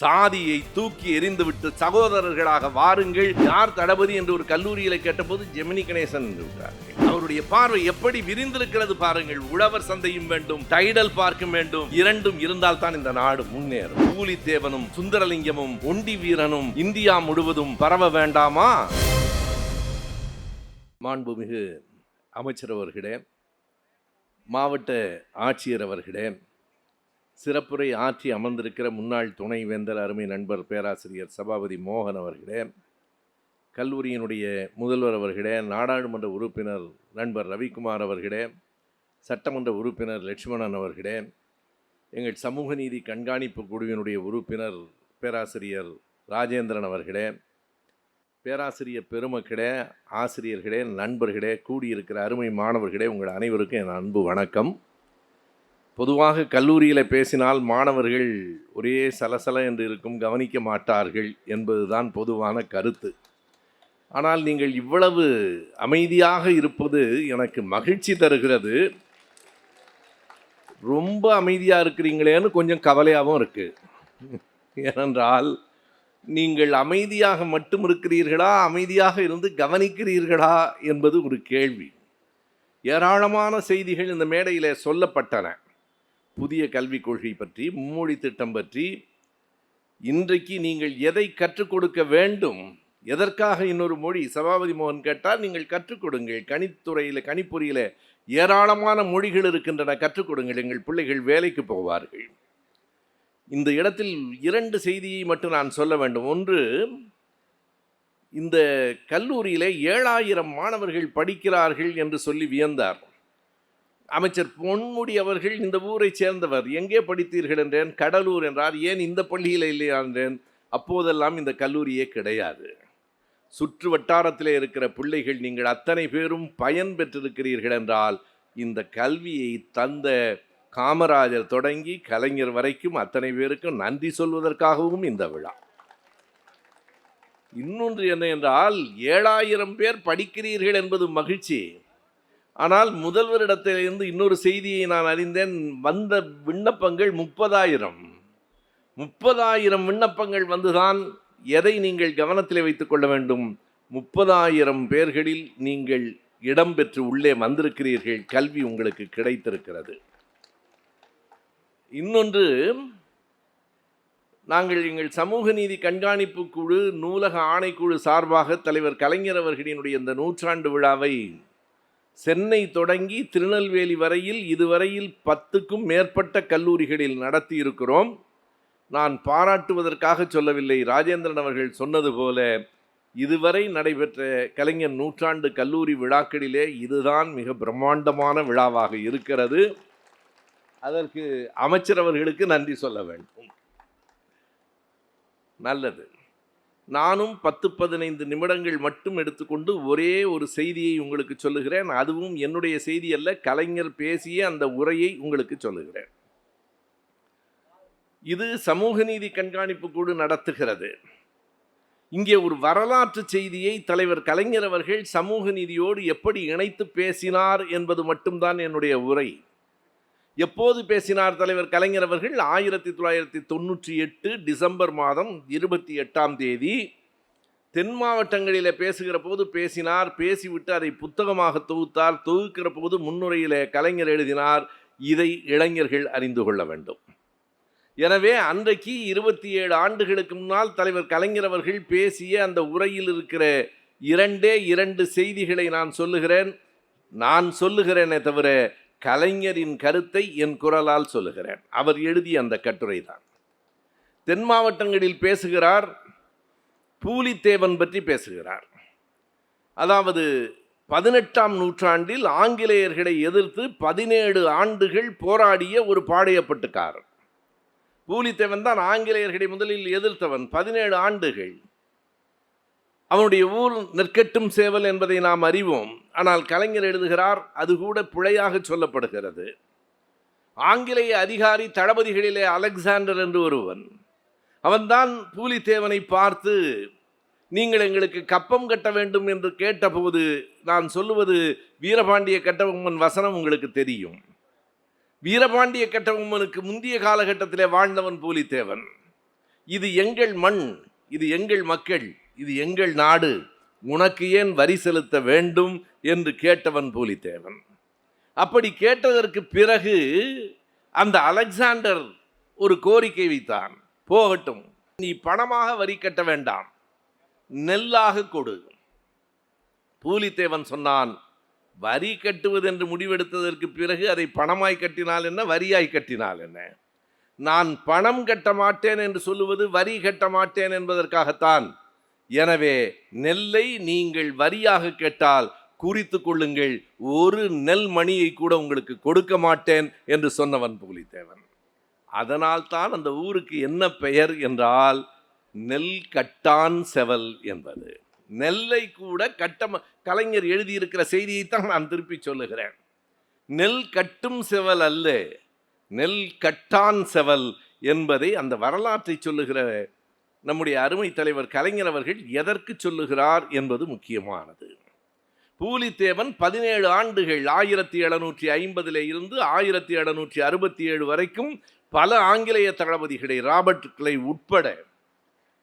சாதியை தூக்கி எறிந்துவிட்டு சகோதரர்களாக வாருங்கள். யார் தளபதி என்று ஒரு கல்லூரியில கேட்டபோது ஜெமினி கணேசன் என்று விட்டார்கள். அவருடைய பார்வை எப்படி விரிந்திருக்கிறது பாருங்கள். உழவர் சந்தையும் வேண்டும் டைடல் பார்க்கும் வேண்டும். இரண்டும் இருந்தால் தான் இந்த நாடு முன்னேறும். கூலித்தேவனும் சுந்தரலிங்கமும் ஒண்டி வீரனும் இந்தியா முழுவதும் பரவ வேண்டாமா? மாண்புமிகு அமைச்சர் அவர்களே மாவட்ட ஆட்சியர் அவர்களே சிறப்புரை ஆற்றி அமர்ந்திருக்கிற முன்னாள் துணைவேந்தர் அருமை நண்பர் பேராசிரியர் சபாபதி மோகன் அவர்களே கல்லூரியினுடைய முதல்வர் அவர்களே நாடாளுமன்ற உறுப்பினர் நண்பர் ரவிக்குமார் அவர்களே சட்டமன்ற உறுப்பினர் லட்சுமணன் அவர்களே எங்கள் சமூக நீதி கண்காணிப்பு குழுவினுடைய உறுப்பினர் பேராசிரியர் ராஜேந்திரன் அவர்களே பேராசிரியர் பெருமக்களே ஆசிரியர்களே நண்பர்களே கூடியிருக்கிற அருமை மாணவர்களே உங்கள் அனைவருக்கும் என் அன்பு வணக்கம். பொதுவாக கல்லூரியில் பேசினால் மாணவர்கள் ஒரே சலசல என்று இருக்கும் கவனிக்க மாட்டார்கள் என்பதுதான் பொதுவான கருத்து. ஆனால் நீங்கள் இவ்வளவு அமைதியாக இருப்பது எனக்கு மகிழ்ச்சி தருகிறது. ரொம்ப அமைதியாக இருக்கிறீங்களேன்னு கொஞ்சம் கவலையாகவும் இருக்குது ஏனென்றால் நீங்கள் அமைதியாக மட்டும் இருக்கிறீர்களா? அமைதியாக இருந்து கவனிக்கிறீர்களா? என்பது ஒரு கேள்வி. ஏராளமான செய்திகள் இந்த மேடையில் சொல்லப்பட்டன. புதிய கல்விக் கொள்கை பற்றி மும்மொழி திட்டம் பற்றி இன்றைக்கு நீங்கள் எதை கற்றுக் கொடுக்க வேண்டும்? எதற்காக இன்னொரு மொழி? சபாபதி மோகன் கேட்டால் நீங்கள் கற்றுக் கொடுங்கள். கணித்துறையில் கணிப்பொறியில் ஏராளமான மொழிகள் இருக்கின்றன. கற்றுக் கொடுங்கள். எங்கள் பிள்ளைகள் வேலைக்கு போவார்கள். இந்த இடத்தில் இரண்டு செய்தியை மட்டும் நான் சொல்ல வேண்டும். ஒன்று இந்த கல்லூரியில் ஏழாயிரம் மாணவர்கள் படிக்கிறார்கள் என்று சொல்லி வியந்தார். அமைச்சர் பொன்முடி அவர்கள் இந்த ஊரை சேர்ந்தவர். எங்கே படித்தீர்கள் என்றேன் கடலூர் என்றார். ஏன் இந்த பள்ளியில் இல்லையா என்றேன். அப்போதெல்லாம் இந்த கல்லூரியே கிடையாது. சுற்று வட்டாரத்தில் இருக்கிற பிள்ளைகள் நீங்கள் அத்தனை பேரும் பயன் பெற்றிருக்கிறீர்கள் என்றால் இந்த கல்வியை தந்த காமராஜர் தொடங்கி கலைஞர் வரைக்கும் அத்தனை பேருக்கும் நன்றி சொல்வதற்காகவும் இந்த விழா. இன்னொன்று என்ன என்றால் ஏழாயிரம் பேர் படிக்கிறீர்கள் என்பது மகிழ்ச்சி. ஆனால் முதல்வரிடத்திலிருந்து இன்னொரு செய்தியை நான் அறிந்தேன். வந்த விண்ணப்பங்கள் முப்பதாயிரம். முப்பதாயிரம் விண்ணப்பங்கள் வந்துதான் எதை நீங்கள் கவனத்தில் வைத்துக் கொள்ள வேண்டும்? முப்பதாயிரம் பேர்களில் நீங்கள் இடம்பெற்று உள்ளே வந்திருக்கிறீர்கள். கல்வி உங்களுக்கு கிடைத்திருக்கிறது. இன்னொன்று நாங்கள் எங்கள் சமூக நீதி கண்காணிப்பு குழு நூலக ஆணைக்குழு சார்பாக தலைவர் கலைஞர் அவர்களினுடைய இந்த நூற்றாண்டு விழாவை சென்னை தொடங்கி திருநெல்வேலி வரையில் இதுவரையில் பத்துக்கும் மேற்பட்ட கல்லூரிகளில் நடத்தி இருக்கிறோம் நான் பாராட்டுவதற்காக சொல்லவில்லை. ராஜேந்திரன் அவர்கள் சொன்னது போல இதுவரை நடைபெற்ற கலைஞர் நூற்றாண்டு கல்லூரி விழாக்களிலே இதுதான் மிக பிரம்மாண்டமான விழாவாக இருக்கிறது. அதற்கு அமைச்சர் அவர்களுக்கு நன்றி சொல்ல வேண்டும். நல்லது. நானும் பத்து பதினைந்து நிமிடங்கள் மட்டும் எடுத்துக்கொண்டு ஒரே ஒரு செய்தியை உங்களுக்கு சொல்லுகிறேன். அதுவும் என்னுடைய செய்தி அல்ல கலைஞர் பேசிய அந்த உரையை உங்களுக்கு சொல்லுகிறேன். இது சமூக நீதி கண்காணிப்பு குழு நடத்துகிறது. இங்கே ஒரு வரலாற்று செய்தியை தலைவர் கலைஞர் அவர்கள் சமூக நீதியோடு எப்படி இணைத்து பேசினார் என்பது மட்டும்தான் என்னுடைய உரை. எப்போது பேசினார் தலைவர் கலைஞர் அவர்கள்? ஆயிரத்தி தொள்ளாயிரத்தி தொண்ணூற்றி எட்டு டிசம்பர் மாதம் இருபத்தி எட்டாம் தேதி. தென் மாவட்டங்களில் பேசுகிற போது பேசினார் பேசிவிட்டு அதை புத்தகமாக தொகுத்தார் தொகுக்கிற போது முன்னுரையில் கலைஞர் எழுதினார். இதை இளைஞர்கள் அறிந்து கொள்ள வேண்டும். எனவே அன்றைக்கு இருபத்தி ஏழு ஆண்டுகளுக்கு முன்னால் தலைவர் கலைஞர் அவர்கள் பேசிய அந்த உரையில் இருக்கிற இரண்டே இரண்டு செய்திகளை நான் சொல்லுகிறேன். நான் சொல்லுகிறேனே தவிர கலைஞரின் கருத்தை என் குரலால் சொல்லுகிறேன். அவர் எழுதிய அந்த கட்டுரை தான் தென் மாவட்டங்களில் பேசுகிறார் பூலித்தேவன் பற்றி பேசுகிறார். அதாவது பதினெட்டாம் நூற்றாண்டில் ஆங்கிலேயர்களை எதிர்த்து பதினேழு ஆண்டுகள் போராடிய ஒரு பாடையப்பட்டுக்கார் பூலித்தேவன் தான் ஆங்கிலேயர்களை முதலில் எதிர்த்தவன். பதினேழு ஆண்டுகள். அவனுடைய ஊர் நெற்கட்டும் சேவல் என்பதை நாம் அறிவோம். ஆனால் கலைஞர் எழுதுகிறார் அது கூட பிழையாக சொல்லப்படுகிறது. ஆங்கிலேய அதிகாரி தளபதிகளிலே அலெக்சாண்டர் என்று ஒருவன் அவன்தான் பூலித்தேவனை பார்த்து நீங்கள் எங்களுக்கு கப்பம் கட்ட வேண்டும் என்று கேட்டபோது நான் சொல்லுவது வீரபாண்டிய கட்டபொம்மன் வசனம் உங்களுக்கு தெரியும். வீரபாண்டிய கட்டபொம்மனுக்கு முந்தைய காலகட்டத்திலே வாழ்ந்தவன் பூலித்தேவன். இது எங்கள் மண் இது எங்கள் மக்கள் இது எங்கள் நாடு. உனக்கு ஏன் வரி செலுத்த வேண்டும் என்று கேட்டவன் பூலித்தேவன். அப்படி கேட்டதற்கு பிறகு அந்த அலெக்சாண்டர் ஒரு கோரிக்கை வைத்தான். போகட்டும் நீ பணமாக வரி கட்ட வேண்டாம் நெல்லாக கொடு. பூலித்தேவன் சொன்னான் வரி கட்டுவது என்று முடிவெடுத்ததற்கு பிறகு அதை பணமாய் கட்டினால் என்ன வரியாய் கட்டினால் என்ன? நான் பணம் கட்ட மாட்டேன் என்று சொல்லுவது வரி கட்ட மாட்டேன் என்பதற்காகத்தான் எனவே நெல்லை நீங்கள் வரியாக கேட்டால் குறித்து கொள்ளுங்கள். ஒரு நெல் மணியை கூட உங்களுக்கு கொடுக்க மாட்டேன் என்று சொன்னவன் புலித்தேவன். அதனால் தான் அந்த ஊருக்கு என்ன பெயர் என்றால் நெல் கட்டான் செவல் என்பது. நெல்லை கூட கட்டம கலைஞர் எழுதியிருக்கிற செய்தியைத்தான் நான் திருப்பி சொல்லுகிறேன். நெல் கட்டும் செவல் அல்ல நெல் கட்டான் செவல் என்பதை அந்த வரலாற்றை சொல்லுகிற நம்முடைய அருமை தலைவர் கலைஞர் அவர்கள் எதற்கு சொல்லுகிறார் என்பது முக்கியமானது. பூலித்தேவன் பதினேழு ஆண்டுகள் ஆயிரத்தி எழுநூற்றி ஐம்பதில் இருந்து ஆயிரத்தி எழுநூற்றி அறுபத்தி ஏழு வரைக்கும் பல ஆங்கிலேய தளபதிகளை ராபர்ட் கிளை உட்பட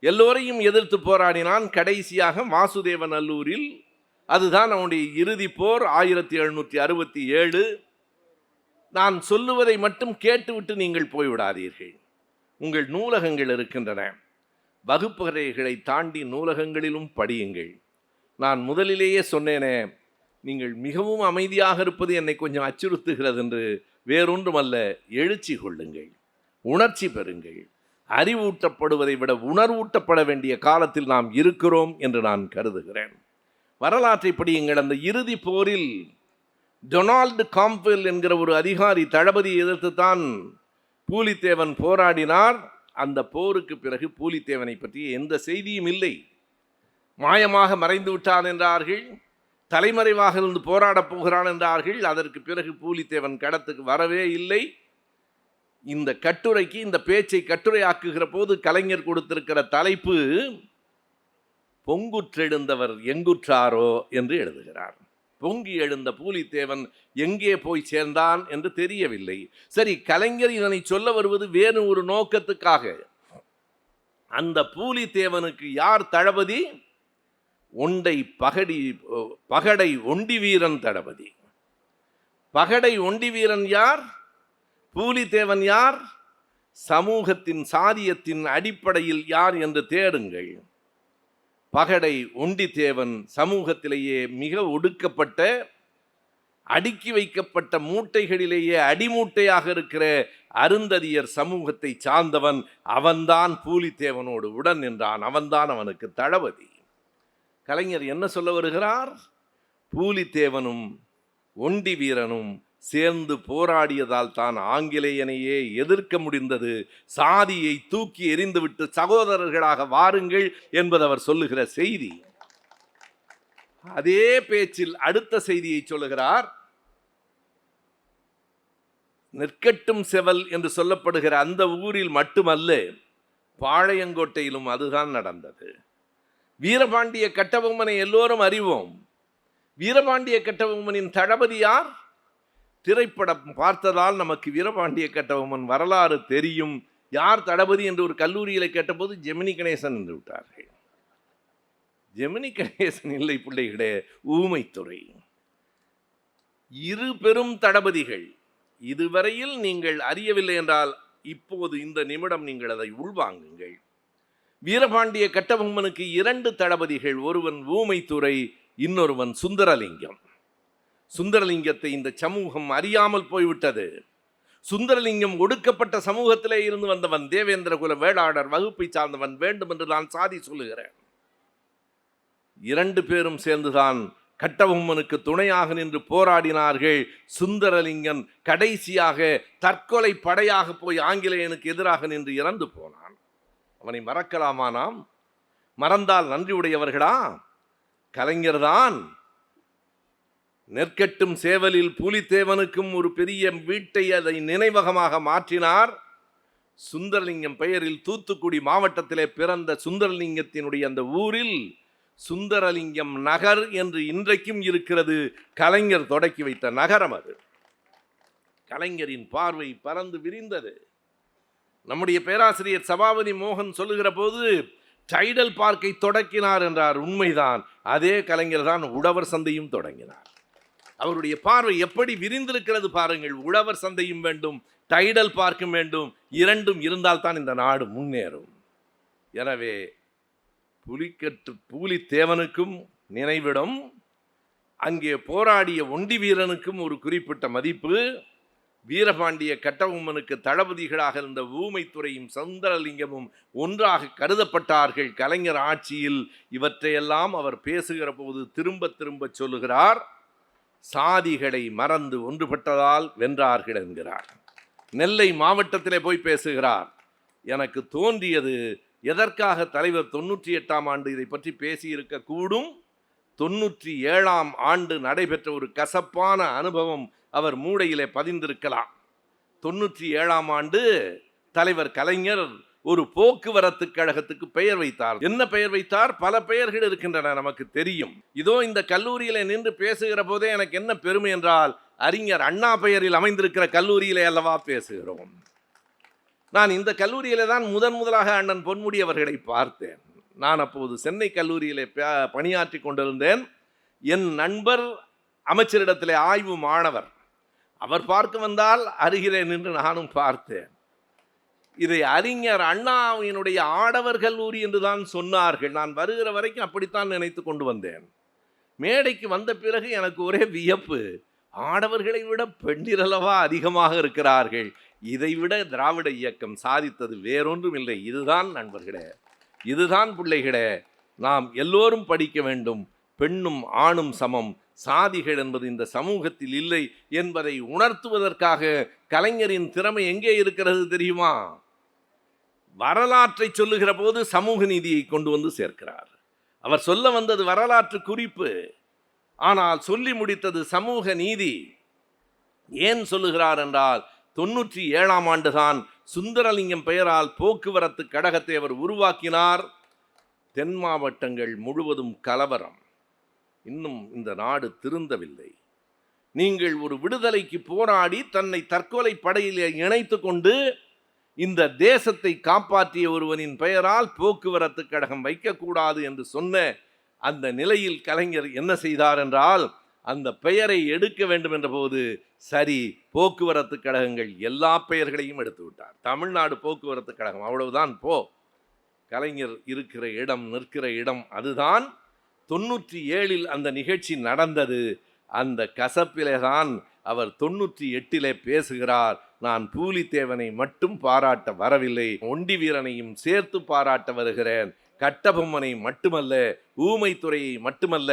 எல்லோரையும் எதிர்த்து போராடினான். கடைசியாக வாசுதேவன் அல்லூரில் அதுதான் அவனுடைய இறுதி போர் ஆயிரத்தி எழுநூற்றி அறுபத்தி ஏழு நான் சொல்லுவதை மட்டும் கேட்டுவிட்டு நீங்கள் போய்விடாதீர்கள். உங்கள் நூலகங்கள் இருக்கின்றன. வகுப்பறைகளை தாண்டி நூலகங்களிலும் படியுங்கள். நான் முதலிலேயே சொன்னேனே நீங்கள் மிகவும் அமைதியாக இருப்பது என்னை கொஞ்சம் அச்சுறுத்துகிறது என்று வேறொன்றுமல்ல எழுச்சி கொள்ளுங்கள் உணர்ச்சி பெறுங்கள். அறிவூட்டப்படுவதை விட உணர்வூட்டப்பட வேண்டிய காலத்தில் நாம் இருக்கிறோம் என்று நான் கருதுகிறேன். வரலாற்றை படியுங்கள். அந்த இறுதி போரில் டொனால்டு காம்பெல் என்கிற ஒரு அதிகாரி தளபதி எதிர்த்து தான் பூலித்தேவன் போராடினார். அந்த போருக்கு பிறகு பூலித்தேவனை பற்றி எந்த செய்தியும் இல்லை. மாயமாக மறைந்து விட்டான் என்றார்கள் தலைமறைவாக இருந்து போராடப் போகிறான் என்றார்கள் அதற்கு பிறகு பூலித்தேவன் கடத்துக்கு வரவே இல்லை. இந்த கட்டுரைக்கு இந்த பேச்சை கட்டுரையாக்குகிற போது கலைஞர் கொடுத்திருக்கிற தலைப்பு பொங்குற்றெழுந்தவர் எங்குற்றாரோ என்று எழுதுகிறார். பொங்கி எழுந்த பூலித்தேவன் எங்கே போய் சேர்ந்தான் என்று தெரியவில்லை. சரி கலைஞர் இதனை சொல்ல வருவது வேறு ஒரு நோக்கத்துக்காக. அந்த பூலித்தேவனுக்கு யார் தளபதி? ஒண்டை பகடி பகடை ஒண்டி வீரன் தளபதி. பகடை ஒண்டி வீரன் யார்? பூலித்தேவன் யார்? சமூகத்தின் சாதியத்தின் அடிப்படையில் யார் என்று தேடுங்கள். பகடை ஒண்டித்தேவன் சமூகத்திலேயே மிக ஒடுக்கப்பட்ட அடுக்கி வைக்கப்பட்ட மூட்டைகளிலேயே அடிமூட்டையாக இருக்கிற அருந்ததியர் சமூகத்தை சார்ந்தவன் அவன்தான் பூலித்தேவனோடு உடன் நின்றான். அவன்தான் அவனுக்கு தளபதி. கலைஞர் என்ன சொல்ல வருகிறார்? பூலித்தேவனும் ஒண்டி வீரனும் சேர்ந்து போராடியதால் தான் ஆங்கிலேயனையே எதிர்க்க முடிந்தது. சாதியை தூக்கி எறிந்துவிட்டு சகோதரர்களாக வாருங்கள் என்பது அவர் சொல்லுகிற செய்தி. அதே பேச்சில் அடுத்த செய்தியை சொல்லுகிறார். நெற்கட்டும் செவல் என்று சொல்லப்படுகிற அந்த ஊரில் மட்டுமல்ல பாளையங்கோட்டையிலும் அதுதான் நடந்தது. வீரபாண்டிய கட்டபொம்மனை எல்லோரும் அறிவோம். வீரபாண்டிய கட்டபொம்மனின் தளபதி யார்? திரைப்படம் பார்த்ததால் நமக்கு வீரபாண்டிய கட்டபொம்மன் வரலாறு தெரியும். யார் தளபதி என்று ஒரு கல்லூரியில் கேட்டபோது ஜெமினி கணேசன் என்று விட்டார்கள். ஜெமினி கணேசன் இல்லை பிள்ளைகளே ஊமைத்துறை. இரு பெரும் தளபதிகள் இதுவரையில் நீங்கள் அறியவில்லை என்றால் இப்போது இந்த நிமிடம் நீங்கள் அதை உள்வாங்குங்கள். வீரபாண்டிய கட்டபொம்மனுக்கு இரண்டு தளபதிகள் ஒருவன் ஊமைத்துறை இன்னொருவன் சுந்தரலிங்கம். சுந்தரலிங்கத்தை இந்த சமூகம் அறியாமல் போய்விட்டது. சுந்தரலிங்கம் ஒடுக்கப்பட்ட சமூகத்திலே இருந்து வந்தவன் தேவேந்திர குல வேளாளர் வகுப்பை சார்ந்தவன் வேண்டும் என்று நான் சாதி சொல்லுகிறேன். இரண்டு பேரும் சேர்ந்துதான் கட்டபொம்மனுக்கு துணையாக நின்று போராடினார்கள். சுந்தரலிங்கன் கடைசியாக தற்கொலை படையாக போய் ஆங்கிலேயனுக்கு எதிராக நின்று இறந்து போனான். அவனை மறக்கலாமா நாம்? மறந்தால் நன்றி உடையவர்களா கலைஞர்தான். நெற்கட்டும் சேவலில் பூலித்தேவனுக்கும் ஒரு பெரிய வீட்டை அதை நினைவகமாக மாற்றினார். சுந்தரலிங்கம் பெயரில் தூத்துக்குடி மாவட்டத்திலே பிறந்த சுந்தரலிங்கத்தினுடைய அந்த ஊரில் சுந்தரலிங்கம் நகர் என்று இன்றைக்கும் இருக்கிறது. கலைஞர் தொடக்கி வைத்த நகரம் அது. கலைஞரின் பார்வை பறந்து விரிந்தது. நம்முடைய பேராசிரியர் சபாபதி மோகன் சொல்லுகிற போது டைடல் பார்க்கை தொடக்கினார் என்றார். உண்மைதான். அதே கலைஞர் தான் உழவர் சந்தையும் தொடங்கினார். அவருடைய பார்வை எப்படி விரிந்திருக்கிறது பாருங்கள். உழவர் சந்தையும் வேண்டும் டைடல் பார்க்கும் வேண்டும் இரண்டும் இருந்தால்தான் இந்த நாடு முன்னேறும். எனவே புலிக்கட்டு பூலித்தேவனுக்கும் நினைவிடம் அங்கே போராடிய ஒண்டி வீரனுக்கும் ஒரு குறிப்பிட்ட மதிப்பு. வீரபாண்டிய கட்டபொம்மனுக்கு தளபதிகளாக இருந்த ஊமைத்துறையும் சந்திரலிங்கமும் ஒன்றாக கருதப்பட்டார்கள். கலைஞர் ஆட்சியில் இவற்றையெல்லாம் அவர் பேசுகிற போது திரும்ப திரும்ப சொல்லுகிறார். சாதிகளை மறந்து ஒன்றுபட்டதால் வென்றார்கள் என்கிறார். நெல்லை மாவட்டத்திலே போய் பேசுகிறார். எனக்கு தோன்றியது எதற்காக தலைவர் தொண்ணூற்றி எட்டாம் ஆண்டு இதை பற்றி பேசியிருக்கக்கூடும் தொன்னூற்றி தொண்ணூற்றி ஏழாம் ஆண்டு நடைபெற்ற ஒரு கசப்பான அனுபவம் அவர் மூடையிலே பதிந்திருக்கலாம். தொண்ணூற்றி ஏழாம் ஆண்டு தலைவர் கலைஞர் ஒரு போக்குவரத்து கழகத்துக்கு பெயர் வைத்தார் என்ன பெயர் வைத்தார்? பல பெயர்கள் இருக்கின்றன நமக்கு தெரியும். இதோ இந்த கல்லூரியில நின்று பேசுகிற போதே எனக்கு என்ன பெருமை என்றால் அறிஞர் அண்ணா பெயரில் அமைந்திருக்கிற கல்லூரியிலே அல்லவா பேசுகிறோம். நான் இந்த கல்லூரியிலே தான் முதன் முதலாக அண்ணன் பொன்முடி அவர்களை பார்த்தேன். நான் அப்போது சென்னை கல்லூரியிலே ப- பணியாற்றி கொண்டிருந்தேன். என் நண்பர் அமைச்சரிடத்திலே ஆய்வு மாணவர். அவர் பார்க்க வந்தால் அருகிலே நின்று நானும் பார்த்தேன். இதை அறிஞர் அண்ணாவினுடைய ஆடவர் கல்லூரி என்று தான் சொன்னார்கள். நான் வருகிற வரைக்கும் அப்படித்தான் நினைத்து கொண்டு வந்தேன். மேடைக்கு வந்த பிறகு எனக்கு ஒரே வியப்பு. ஆடவர்களை விட பெண்ணிரளவா அதிகமாக இருக்கிறார்கள். இதைவிட திராவிட இயக்கம் சாதித்தது வேறொன்றும் இல்லை. இதுதான் நண்பர்களே இதுதான் பிள்ளைகளே நாம் எல்லோரும் படிக்க வேண்டும். பெண்ணும் ஆணும் சமம். சாதிகள் என்பது இந்த சமூகத்தில் இல்லை என்பதை உணர்த்துவதற்காக கலைஞரின் திறமை எங்கே இருக்கிறது தெரியுமா? வரலாற்றை சொல்லுகிற போது சமூக நீதியை கொண்டு வந்து சேர்க்கிறார். அவர் சொல்ல வந்தது வரலாற்று குறிப்பு. ஆனால் சொல்லி முடித்தது சமூக நீதி. ஏன் சொல்லுகிறார் என்றால் தொண்ணூற்றி ஏழாம் ஆண்டுதான் சுந்தரலிங்கம் பெயரால் போக்குவரத்து கழகத்தை அவர் உருவாக்கினார். தென் மாவட்டங்கள் முழுவதும் கலவரம். இன்னும் இந்த நாடு திருந்தவில்லை. நீங்கள் ஒரு விடுதலைக்கு போராடி தன்னை தற்கொலை படையில் இணைத்து கொண்டு இந்த தேசத்தை காப்பாற்றிய ஒருவனின் பெயரால் போக்குவரத்து கழகம் வைக்கக்கூடாது என்று சொன்ன அந்த நிலையில் கலைஞர் என்ன செய்தார் என்றால் அந்த பெயரை எடுக்க வேண்டும் என்ற போது சரி போக்குவரத்து கழகங்கள் எல்லா பெயர்களையும் எடுத்து விட்டார். தமிழ்நாடு போக்குவரத்து கழகம் அவ்வளவுதான் போ. கலைஞர் இருக்கிற இடம் நிற்கிற இடம் அதுதான். தொண்ணூற்றி ஏழில் அந்த நிகழ்ச்சி நடந்தது. அந்த கசப்பிலே தான் அவர் தொண்ணூற்றி எட்டிலே பேசுகிறார். நான் பூலித்தேவனை மட்டும் பாராட்ட வரவில்லை. ஒண்டி வீரனையும் சேர்த்து பாராட்ட வருகிறேன். கட்டபொம்மனை மட்டுமல்ல ஊமைத்துறையை மட்டுமல்ல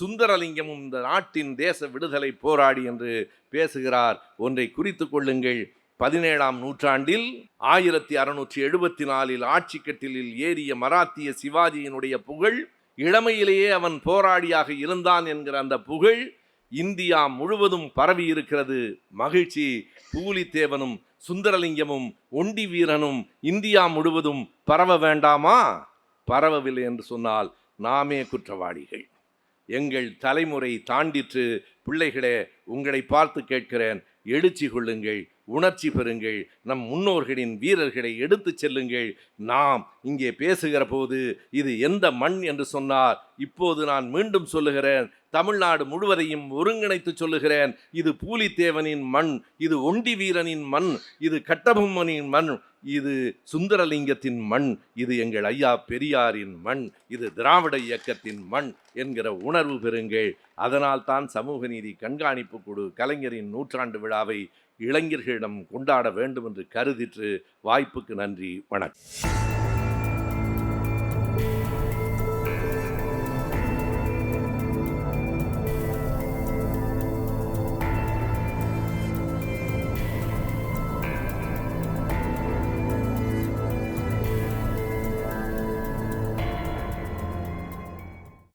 சுந்தரலிங்கமும் இந்த நாட்டின் தேச விடுதலை போராடி என்று பேசுகிறார். ஒன்றை குறித்து கொள்ளுங்கள். பதினேழாம் நூற்றாண்டில் ஆயிரத்தி அறுநூற்றி எழுபத்தி நாலில் ஆட்சி கட்டிலில் ஏறிய மராத்திய சிவாஜியினுடைய புகழ் இளமையிலேயே அவன் போராடியாக இருந்தான் என்கிற அந்த புகழ் இந்தியா முழுவதும் பரவி இருக்கிறது. மகிழ்ச்சி பூலித்தேவனும் சுந்தரலிங்கமும் ஒண்டி வீரனும் இந்தியா முழுவதும் பரவ வேண்டாமா? பரவவில்லை என்று சொன்னால் நாமே குற்றவாளிகள். எங்கள் தலைமுறை தாண்டிற்று. பிள்ளைகளே உங்களை பார்த்து கேட்கிறேன். எழுச்சி கொள்ளுங்கள் உணர்ச்சி பெறுங்கள் நம் முன்னோர்களின் வீரர்களை எடுத்துச் செல்லுங்கள். நாம் இங்கே பேசுகிற போது இது எந்த மண் என்று சொன்னார். இப்போது நான் மீண்டும் சொல்லுகிறேன் தமிழ்நாடு முழுவதையும் ஒருங்கிணைத்து சொல்லுகிறேன். இது பூலித்தேவனின் மண் இது ஒண்டி வீரனின் மண் இது கட்டபொம்மனின் மண் இது சுந்தரலிங்கத்தின் மண் இது எங்கள் ஐயா பெரியாரின் மண் இது திராவிட இயக்கத்தின் மண் என்கிற உணர்வு பெறுங்கள். அதனால் தான் சமூக நீதி கண்காணிப்பு குழு கலைஞரின் நூற்றாண்டு விழாவை இளைஞர்களிடம் கொண்டாட வேண்டும் என்று கருதிற்று. வாய்ப்புக்கு நன்றி வணக்கம்.